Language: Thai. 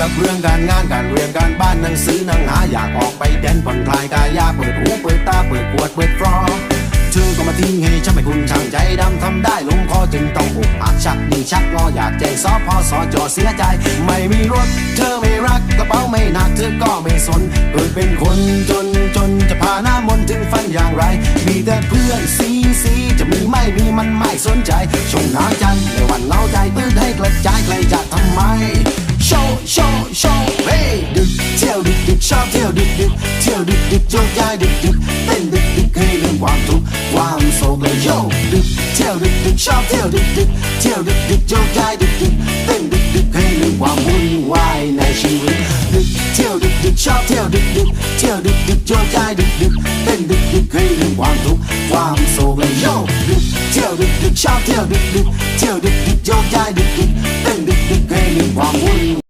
กับเรื่องการงานการเรียนการบ้านหนังสือหนังหาอยากออกไปแดนผ่อนคลายกายาเปิดหูเปิดตาเปิดขวดเปิดฟรอเธอก็มาทิ้งให้ฉันไม่คุณช่างใจดำทำได้ลงคอจึงต้องอกหักชักดีชักงออยากแจ้งสอพอสอจอเสียใจ ไม่มีรถ เธอไม่รักกระเป๋าไม่หนักเธอก็ไม่สนเกิดเป็นคนจนจนจะพาหน้ามนต์ถึงฝันอย่างไร มีแต่เพื่อนซีซีจะมีไม่มีมันไม่สนใจชงหาจันในวันเล่าใจตื้นให้กระจาย ชอบเที่ยวดึกดึกเที่ยวดึกดึกโยกย้ายดึกดึกเต้นดึกดึกให้ลืมความทุกข์ความโศกเลยโยดึกเที่ยวดึกดึกชอบเที่ยวดึกดึกเที่ยวดึกดึกโยกย้ายดึกดึกเต้นดึกดึกให้ลืมความวุ่นวายในชีวิตดึกเที่ยวดึกดึกชอบเที่ยวดึกดึกเที่ยวดึกดึกโยกย้ายดึกดึกเต้นดึกดึกให้ลืมความทุกข์ความโศกเลยโยดึกเที่ยวดึกดึกชอบเที่ยวดึกดึกเที่ยวดึก